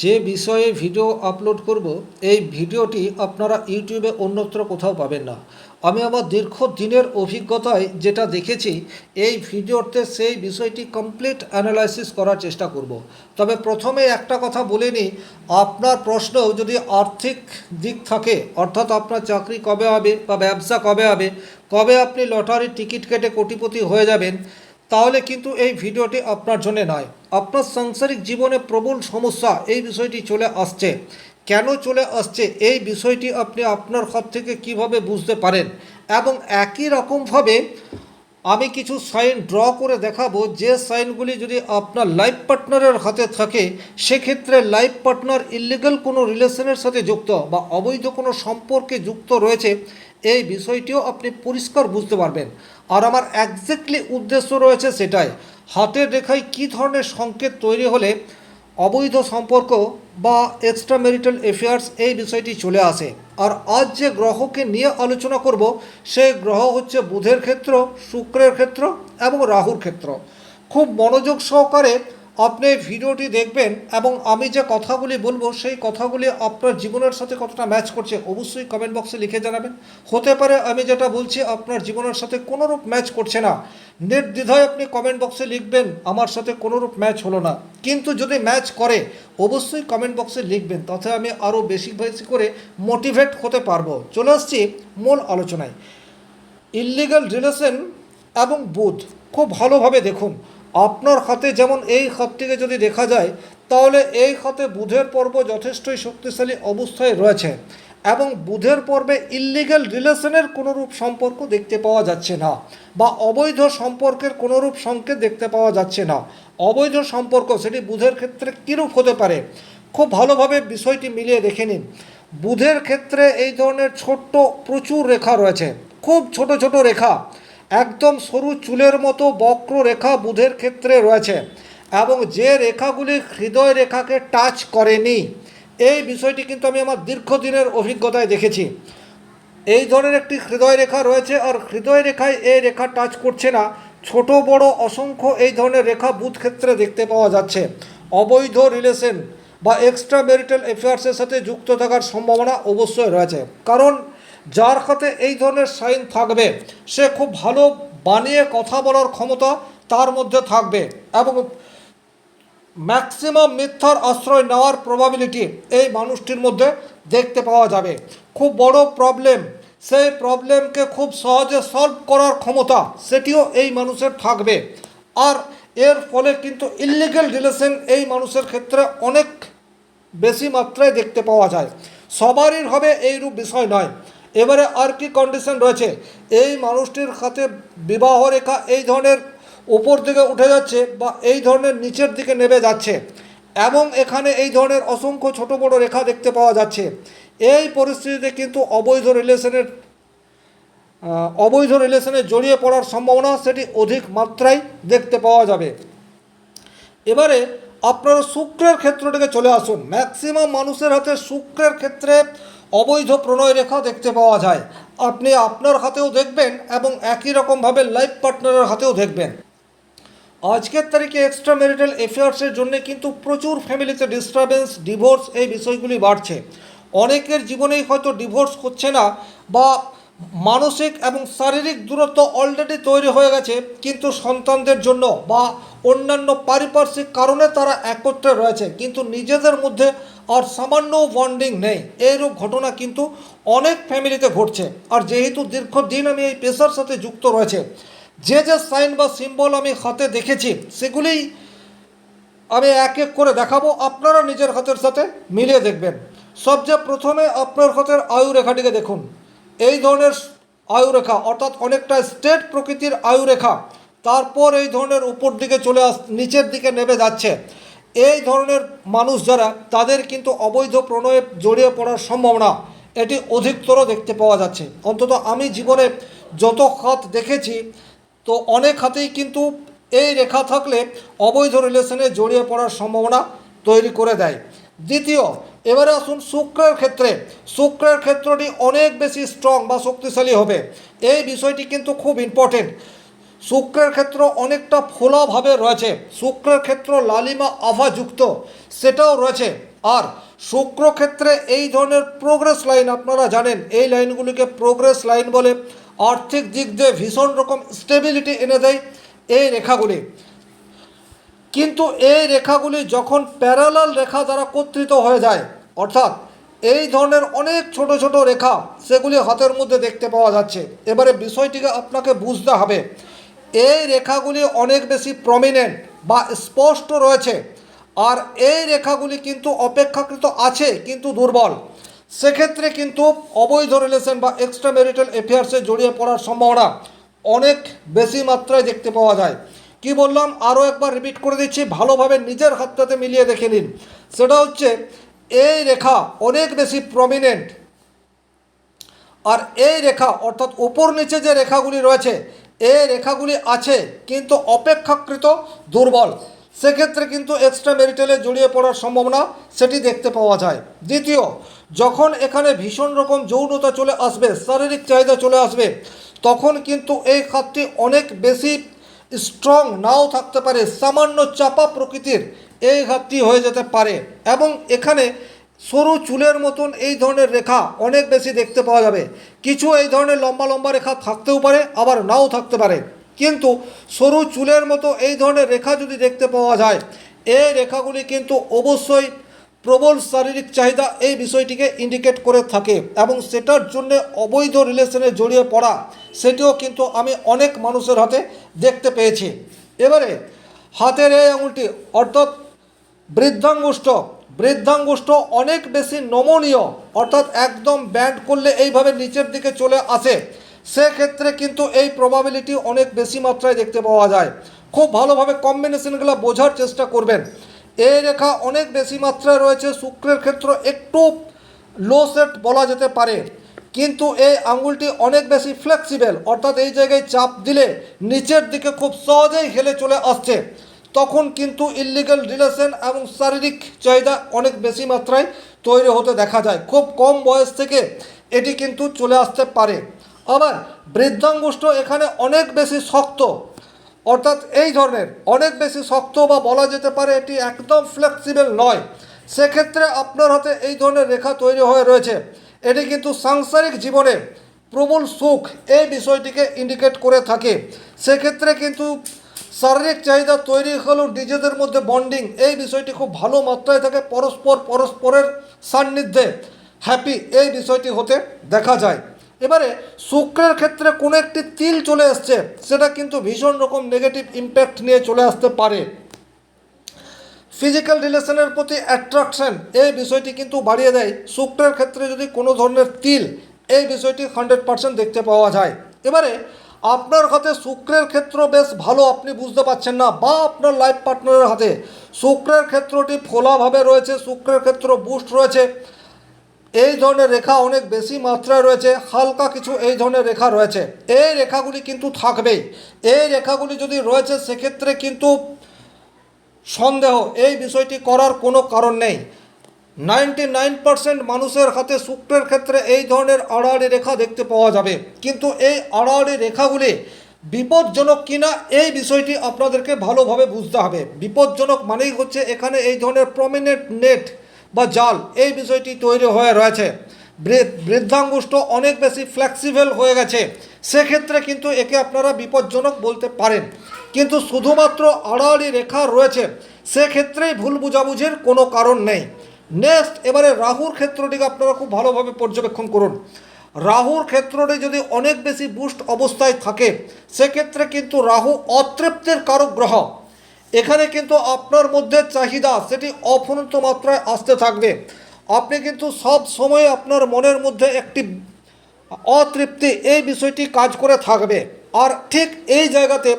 যে বিষয়ে video upload করব, এই ভিডিওটি আপনারা ইউটিউবে অন্যত্র কোথাও পাবেন না। আমি আমার দীর্ঘ দিনের অভিজ্ঞতায় যেটা দেখেছি, এই ভিডিওতে সেই বিষয়টি কমপ্লিট অ্যানালাইসিস করার চেষ্টা করব। তবে প্রথমে একটা কথা বলে নিই, আপনার প্রশ্ন যদি আর্থিক দিক থাকে, অর্থাৎ আপনার চাকরি কবে হবে বা ব্যবসা কবে হবে, কবে আপনি লটারির টিকিট কেটে কোটিপতি হয়ে যাবেন তাহলে কিন্তু এই ভিডিওটি আপনার জন্য নয়। আপনার সাংসারিক জীবনে প্রবল সমস্যা এই বিষয়টি চলে আসছে। কেন চলে আসছে? এই বিষয়টি আপনি আপনার হাত থেকে কীভাবে বুঝতে পারেন? এবং একই রকমভাবে আমি কিছু সাইন ড্র করে দেখাবো। যে সাইনগুলি যদি আপনার লাইফ পার্টনারের হাতে থাকে, সেক্ষেত্রে লাইফ পার্টনার ইলিগাল কোনো রিলেশনের সাথে যুক্ত বা অবৈধ কোনো সম্পর্কে যুক্ত রয়েছে, এই বিষয়টিও আপনি পরিষ্কার বুঝতে পারবেন। আর আমার একজ্যাক্টলি উদ্দেশ্য রয়েছে সেটাই। হাতের রেখায় কি ধরনের সংকেত তৈরি হলে অবৈধ সম্পর্ক বা এক্সট্রা ম্যারিটাল অ্যাফেয়ার্স এই বিষয়টি চলে আসে? আর আজ যে গ্রহকে নিয়ে আলোচনা করব, সে গ্রহ হচ্ছে বুধের ক্ষেত্র, শুক্রের ক্ষেত্র এবং রাহুর ক্ষেত্র। খুব মনোযোগ সহকারে আপনি ভিডিওটি দেখবেন এবং আমি যে কথাগুলি বলব, সেই কথাগুলি আপনার জীবনের সাথে কতটা ম্যাচ করছে, অবশ্যই কমেন্ট বক্সে লিখে জানাবেন। হতে পারে আমি যেটা বলছি, আপনার জীবনের সাথে কোনোরূপ ম্যাচ করছে না। নির্দ্বিধায় আপনি কমেন্ট বক্সে লিখবেন, আমার সাথে কোনোরূপ ম্যাচ হলো না। কিন্তু যদি ম্যাচ করে, অবশ্যই কমেন্ট বক্সে লিখবেন, তাতে আমি আরও বেশি বেশি করে মোটিভেট হতে পারব। চলে আসছি মূল আলোচনায়। ইল্লিগাল রিলেশন এবং বুধ খুব ভালোভাবে দেখুন। আপনার হাতে যেমন এই হাতটিকে যদি দেখা যায়, তাহলে এই হাতে বুধের পর্ব যথেষ্টই শক্তিশালী অবস্থায় রয়েছে এবং বুধের পর্বে ইল্লিগাল রিলেশনের কোনোরূপ সম্পর্ক দেখতে পাওয়া যাচ্ছে না বা অবৈধ সম্পর্কের কোনোরূপ সংকেত দেখতে পাওয়া যাচ্ছে না। অবৈধ সম্পর্ক সেটি বুধের ক্ষেত্রে কীরূপ হতে পারে? খুব ভালোভাবে বিষয়টি মিলিয়ে দেখে নিন। বুধের ক্ষেত্রে এই ধরনের ছোট্ট প্রচুর রেখা রয়েছে। খুব ছোট ছোট রেখা। একদম সরু চুলের মতো বক্র রেখা বুধের ক্ষেত্রে রয়েছে এবং যে রেখাগুলি হৃদয় রেখাকে টাচ করেনি, এই বিষয়টি কিন্তু আমি আমার দীর্ঘদিনের অভিজ্ঞতায় দেখেছি। এই ধরনের একটি হৃদয় রেখা রয়েছে আর হৃদয় রেখায় এই রেখা টাচ করছে না। ছোট, বড়, অসংখ্য এই ধরনের রেখা বুধ ক্ষেত্রে দেখতে পাওয়া যাচ্ছে। অবৈধ রিলেশন বা এক্সট্রা ম্যারিটাল অ্যাফেয়ার্সের সাথে যুক্ত থাকার সম্ভাবনা অবশ্যই রয়েছে। কারণ যার হাতে এই ধরনের সাইন থাকবে, সে খুব ভালো বানিয়ে কথা বলার ক্ষমতা তার মধ্যে থাকবে এবং ম্যাক্সিমাম মিথ্যার আশ্রয় নেওয়ার প্রবাবিলিটি এই মানুষটির মধ্যে দেখতে পাওয়া যাবে। খুব বড় প্রবলেম সেই প্রবলেমকে খুব সহজে সলভ করার ক্ষমতা সেটিও এই মানুষের থাকবে। আর এর ফলে কিন্তু ইলিগাল রিলেশন এই মানুষের ক্ষেত্রে অনেক বেশি মাত্রায় দেখতে পাওয়া যায়। সবারই হবে এইরূপ বিষয় নয়। এবারে আর কি কন্ডিশন রয়েছে? এই মানুষটির হাতে বিবাহ রেখা এই ধরনের উপর দিকে উঠে যাচ্ছে বা এই ধরনের নিচের দিকে নেমে যাচ্ছে। এবং এখানে এই ধরনের অসংখ্য ছোট বড় রেখা দেখতে পাওয়া যাচ্ছে। এই পরিস্থিতিতে কিন্তু অবৈধ রিলেশনের অবৈধ রিলেশনে জড়িয়ে পড়ার সম্ভাবনা সেটি অধিক মাত্রায় দেখতে পাওয়া যাবে। এবারে আপনারা শুক্রের ক্ষেত্রটিকে চলে আসুন। ম্যাক্সিমাম মানুষের হাতে শুক্রের ক্ষেত্রে অবৈধ প্রণয় রেখা দেখতে পাওয়া যায়। আপনি আপনার হাতেও দেখবেন এবং একই রকমভাবে লাইফ পার্টনারের হাতেও দেখবেন। আজকের তারিখে এক্সট্রা ম্যারিটাল অ্যাফেয়ার্সের জন্য কিন্তু প্রচুর ফ্যামিলিতে ডিস্টারবেন্স ডিভোর্স এই বিষয়গুলি বাড়ছে। অনেকের জীবনেই হয়তো ডিভোর্স হচ্ছে না বা মানসিক এবং শারীরিক দূরত্ব অলরেডি তৈরি হয়ে গেছে, কিন্তু সন্তানদের জন্য বা অন্যান্য পারিপার্শ্বিক কারণে তারা একত্রে রয়েছে, কিন্তু নিজেদের মধ্যে আর সামান্য বন্ডিং নেই। এইরূপ ঘটনা কিন্তু অনেক ফ্যামিলিতে ঘটছে। আর যেহেতু দীর্ঘদিন আমি এই পেশার সাথে যুক্ত রয়েছে, যে যে সাইন বা সিম্বল আমি হাতে দেখেছি, সেগুলিই আমি এক এক করে দেখাবো। আপনারা নিজের হাতের সাথে মিলিয়ে দেখবেন। সবচেয়ে প্রথমে আপনার হাতের আয়ু রেখাটিকে দেখুন। এই ধরনের আয়ু রেখা অর্থাৎ অনেকটা স্টেট প্রকৃতির আয়ু রেখা তারপর এই ধরনের উপর দিকে চলে আস, নিচের দিকে নেমে যাচ্ছে। এই ধরনের মানুষ যারা, তাদের কিন্তু অবৈধ প্রণয়ে জড়িয়ে পড়ার সম্ভাবনা, এটি অধিকতর দেখতে পাওয়া যাচ্ছে। অন্তত আমি জীবনে যত হাত দেখেছি, তো অনেক হাতেই কিন্তু এই রেখা থাকলে অবৈধ রিলেশনে জড়িয়ে পড়ার সম্ভাবনা তৈরি করে দেয়। দ্বিতীয়, এবারে আসুন শুক্রের ক্ষেত্রে। শুক্রের ক্ষেত্রটি অনেক বেশি স্ট্রং বা শক্তিশালী হবে। এই বিষয়টি কিন্তু খুব ইম্পর্টেন্ট শুক্রের ক্ষেত্র অনেকটা ফোলাভাবে রয়েছে। শুক্রের ক্ষেত্র লালিমা আভাযুক্ত, সেটাও রয়েছে। আর শুক্র ক্ষেত্রে এই ধরনের প্রোগ্রেস লাইন আপনারা জানেন, এই লাইনগুলিকে প্রোগ্রেস লাইন বলে আর্থিক দিক দিয়ে ভীষণ রকম স্টেবিলিটি এনে দেয় এই রেখাগুলি। কিন্তু এই রেখাগুলি যখন প্যারালাল রেখা দ্বারা কর্তৃত হয়ে যায়, অর্থাৎ এই ধরনের অনেক ছোট ছোট রেখা, সেগুলি হাতের মধ্যে দেখতে পাওয়া যাচ্ছে। এবারে বিষয়টিকে আপনাকে বুঝতে হবে। এই রেখাগুলি অনেক বেশি প্রমিনেন্ট বা স্পষ্ট রয়েছে। আর এই রেখাগুলি কিন্তু অপেক্ষাকৃত আছে, কিন্তু দুর্বল। সেক্ষেত্রে কিন্তু অবৈধ রিলেশন বা এক্সট্রা ম্যারিটাল অ্যাফেয়ার্সে জড়িয়ে পড়ার সম্ভাবনা অনেক বেশি মাত্রায় দেখতে পাওয়া যায়। কি বললাম? আরও একবার রিপিট করে দিচ্ছি, ভালোভাবে নিজের হাতটাতে মিলিয়ে দেখে নিন। সেটা হচ্ছে, এই রেখা অনেক বেশি প্রমিনেন্ট আর এই রেখা, অর্থাৎ উপর নিচে যে রেখাগুলি রয়েছে এই রেখাগুলি আছে, কিন্তু অপেক্ষাকৃত দুর্বল। সেক্ষেত্রে কিন্তু এক্সট্রা ম্যারিটালে জড়িয়ে পড়ার সম্ভাবনা সেটি দেখতে পাওয়া যায়। দ্বিতীয়, যখন এখানে ভীষণ রকম যৌনতা চলে আসবে, শারীরিক চাহিদা চলে আসবে, তখন কিন্তু এই খাতটি অনেক বেশি স্ট্রং নাও থাকতে পারে, সামান্য চাপা প্রকৃতির এই ঘাটটি হয়ে যেতে পারে। এবং এখানে সরু চুলের মতন এই ধরনের রেখা অনেক বেশি দেখতে পাওয়া যাবে। কিছু এই ধরনের লম্বা লম্বা রেখা থাকতেও পারে, আবার নাও থাকতে পারে। কিন্তু সরু চুলের মতো এই ধরনের রেখা যদি দেখতে পাওয়া যায়, এই রেখাগুলি কিন্তু অবশ্যই প্রবল শারীরিক চাহিদা এই বিষয়টিকে ইন্ডিকেট করে থাকে এবং সেটার জন্য অবৈধ রিলেশনে জড়িয়ে পড়া, সেটিও কিন্তু আমি অনেক মানুষের হাতে দেখতে পেয়েছি। এবারে হাতের এই আঙুলটি, অর্থাৎ বৃদ্ধাঙ্গুষ্ঠ বৃদ্ধাঙ্গুষ্ঠ অনেক বেশি নমনীয়, অর্থাৎ একদম ব্যান্ড করলে এইভাবে নিচের দিকে চলে আসে। সেক্ষেত্রে কিন্তু এই প্রবাবিলিটি অনেক বেশি মাত্রায় দেখতে পাওয়া যায়। খুব ভালোভাবে কম্বিনেশনগুলো বোঝার চেষ্টা করবেন। এই রেখা অনেক বেশি মাত্রায় রয়েছে, শুক্রের ক্ষেত্র একটু লো সেট বলা যেতে পারে। কিন্তু এই আঙ্গুলটি অনেক বেশি ফ্লেক্সিবল অর্থাৎ এই জায়গায় চাপ দিলে নিচের দিকে খুব সহজেই হেলে চলে আসছে। তখন কিন্তু ইলিগাল রিলেশন এবং শারীরিক চাহিদা অনেক বেশি মাত্রায় তৈরি হতে দেখা যায়। খুব কম বয়স থেকে এটি কিন্তু চলে আসতে পারে। আবার বৃদ্ধাঙ্গুষ্ঠ এখানে অনেক বেশি শক্ত। অর্থাৎ এই ধরনের অনেক বেশি শক্ত বা বলা যেতে পারে এটি একদম ফ্লেক্সিবল নয়। সেক্ষেত্রে আপনার হাতে এই ধরনের রেখা তৈরি হয়ে রয়েছে। এটি কিন্তু সাংসারিক জীবনে প্রবল সুখ এই বিষয়টিকে ইন্ডিকেট করে থাকে। সেক্ষেত্রে কিন্তু শারীরিক চাহিদা তৈরি হলেও নিজেদের মধ্যে বন্ডিং এই বিষয়টি খুব ভালো মাত্রায় থাকে পরস্পর পরস্পরের সান্নিধ্যে। হ্যাপি এই বিষয়টি হতে দেখা যায়। এবারে শুক্রের ক্ষেত্রে কোনো একটি তিল চলে আসছে সেটা কিন্তু ভীষণ রকম নেগেটিভ ইম্প্যাক্ট নিয়ে চলে আসতে পারে। ফিজিক্যাল রিলেশনের প্রতি অ্যাট্রাকশন এই বিষয়টি কিন্তু বাড়িয়ে দেয়। শুক্রের ক্ষেত্রে যদি কোনো ধরনের তিল, এই বিষয়টি হান্ড্রেড পার্সেন্ট দেখতে পাওয়া যায়। এবারে আপনার হাতে শুক্রের ক্ষেত্র বেশ ভালো, আপনি বুঝতে পারছেন না, বা আপনার লাইফ পার্টনারের হাতে শুক্রের ক্ষেত্রটি ফোলাভাবে রয়েছে, শুক্রের ক্ষেত্র বুস্ট রয়েছে, এই ধরনের রেখা অনেক বেশি মাত্রায় রয়েছে, হালকা কিছু এই ধরনের রেখা রয়েছে, এই রেখাগুলি কিন্তু থাকবেই, এই রেখাগুলি যদি রয়েছে সেক্ষেত্রে কিন্তু সন্দেহ, এই বিষয়টি করার কোনো কারণ নেই। নাইনটি নাইন পার্সেন্ট মানুষের হাতে শুক্রের ক্ষেত্রে এই ধরনের আড়াআড়ি রেখা দেখতে পাওয়া যাবে। কিন্তু এই আড়াআড়ি রেখাগুলি বিপজ্জনক কিনা এই বিষয়টি আপনাদেরকে ভালোভাবে বুঝতে হবে। বিপজ্জনক মানেই হচ্ছে এখানে এই ধরনের প্রমিনেন্ট নেট বা জাল এই বিষয়টি তৈরি হয়ে রয়েছে। বৃদ্ধাঙ্গুষ্ঠ অনেক বেশি ফ্লেক্সিবল হয়ে গেছে। সেক্ষেত্রে কিন্তু একে আপনারা বিপজ্জনক বলতে পারেন। কিন্তু শুধুমাত্র আড়াআড়ি রেখা রয়েছে, সেক্ষেত্রেই ভুল বুঝাবুঝির কোনো কারণ নেই। নেক্সট এবারে রাহুর ক্ষেত্রটিকে আপনারা খুব ভালোভাবে পর্যবেক্ষণ করুন। রাহুর ক্ষেত্রটি যদি অনেক বেশি বুস্ট অবস্থায় থাকে, সেক্ষেত্রে কিন্তু রাহু অতৃপ্তির কারক গ্রহ। এখানে কিন্তু আপনার মধ্যে চাহিদা, সেটি অফুরন্ত মাত্রায় আসতে থাকবে। আপনি কিন্তু সব সময় আপনার মনের মধ্যে একটি অতৃপ্তি এই বিষয়টি কাজ করে থাকবে। আর ঠিক এই জায়গাতে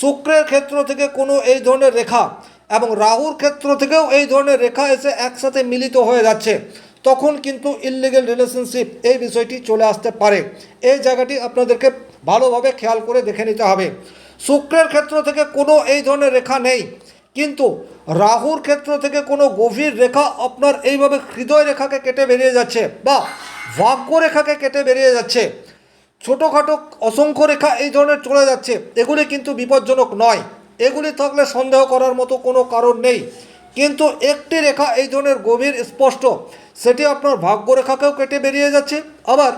শুক্রের ক্ষেত্র থেকে কোনো এই ধরনের রেখা এবং রাহুর ক্ষেত্র থেকেও এই ধরনের রেখা এসে একসাথে মিলিত হয়ে যাচ্ছে। তখন কিন্তু ইললিগেল রিলেশনশিপ এই বিষয়টি চলে আসতে পারে। এই জায়গাটি আপনাদেরকে ভালোভাবে খেয়াল করে দেখে নিতে হবে। শুক্রের ক্ষেত্র থেকে কোনো এই ধরনের রেখা নেই। কিন্তু রাহুর ক্ষেত্র থেকে কোনো গভীর রেখা আপনার এইভাবে হৃদয় রেখাকে কেটে বেরিয়ে যাচ্ছে বা ভাগ্য রেখাকে কেটে বেরিয়ে যাচ্ছে। ছোটোখাটো অসংখ্য রেখা এই ধরনের চলে যাচ্ছে। এগুলি কিন্তু বিপজ্জনক নয়। এগুলি থাকলে সন্দেহ করার মতো কোনো কারণ নেই। কিন্তু একটি রেখা এই ধরনের গভীর, স্পষ্ট, সেটি আপনার ভাগ্য রেখাকেও কেটে বেরিয়ে যাচ্ছে, আবার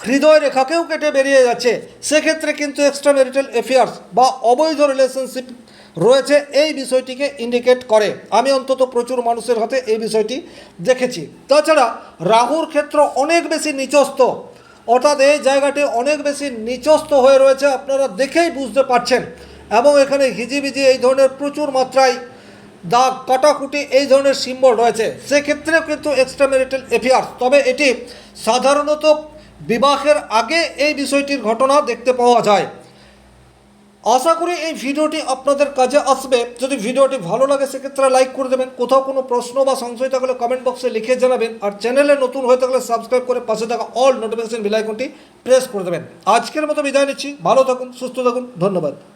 হৃদয় রেখাকেও কেটে বেরিয়ে যাচ্ছে। সেক্ষেত্রে কিন্তু এক্সট্রা ম্যারিটাল অ্যাফেয়ার্স বা অবৈধ রিলেশনশিপ রয়েছে, এই বিষয়টিকে ইন্ডিকেট করে। আমি অন্তত প্রচুর মানুষের হাতে এই বিষয়টি দেখেছি। তাছাড়া রাহুর ক্ষেত্র অনেক বেশি নিচস্ত অর্থাৎ এই জায়গাটি অনেক বেশি নিচস্ত হয়ে রয়েছে, আপনারা দেখেই বুঝতে পারছেন। এবং এখানে হিজিবিজি এই ধরনের প্রচুর মাত্রায় দাগ, কাটাকুটি এই ধরনের সিম্বল রয়েছে। সেক্ষেত্রেও কিন্তু এক্সট্রা ম্যারিটাল অ্যাফেয়ার্স তবে এটি সাধারণত বিবাহের আগে এই বিষয়টির ঘটনা দেখতে পাওয়া যায়। আশা করি এই ভিডিওটি আপনাদের কাজে আসবে। যদি ভিডিওটি ভালো লাগে, সেক্ষেত্রে লাইক করে দেবেন। কোথাও কোনো প্রশ্ন বা সংশয় থাকলে কমেন্ট বক্সে লিখে জানাবেন। আর চ্যানেলে নতুন হয়ে থাকলে সাবস্ক্রাইব করে পাশে থাকা অল নোটিফিকেশন বেল আইকনটি প্রেস করে দেবেন। আজকের মতো বিদায় নিচ্ছি। ভালো থাকুন, সুস্থ থাকুন। ধন্যবাদ।